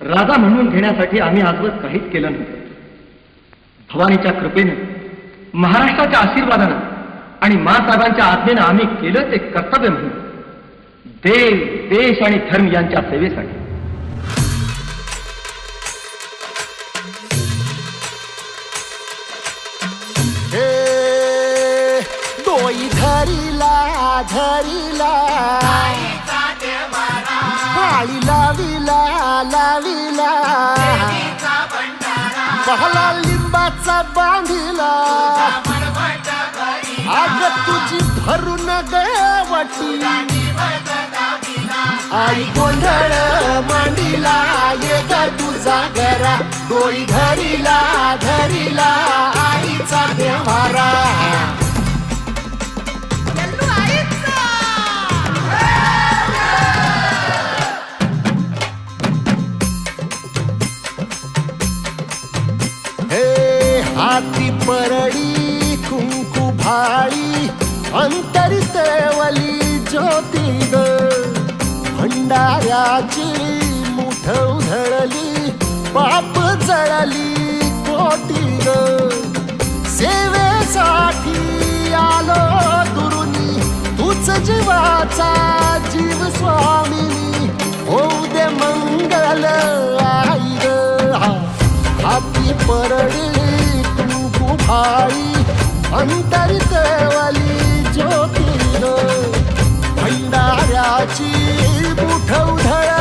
राजा म्हणून घेण्यासाठी आम्ही आजवर काहीच केलं नव्हतं भवानीच्या कृपेनं महाराष्ट्राच्या आशीर्वादानं आणि मासाहेबांच्या आज्ञेनं आम्ही केलं ते कर्तव्य म्हणून. देव देश आणि धर्म यांच्या सेवेसाठी. हे धरीला धरीला. पहला लिंबाचा बांधिला. आग तुझी भरून गवटी आई गोंधळ मांडीला ये तुझा घरा डोई धरीला धरिला आईचा हाती परळी कुंकू भाळी अंतरी ज्योती ग. भंडाऱ्याची मुठ उधळली पाप जळली कोटी ग. सेवेसाठी आलो दुरुनी तूच जीवाचा जीव स्वामिनी. होऊ दे मंगल आई ग. हाती परडी कुंकू भाई अंतरित वाली ज्योती भंडाऱ्याची मुठ उधळ.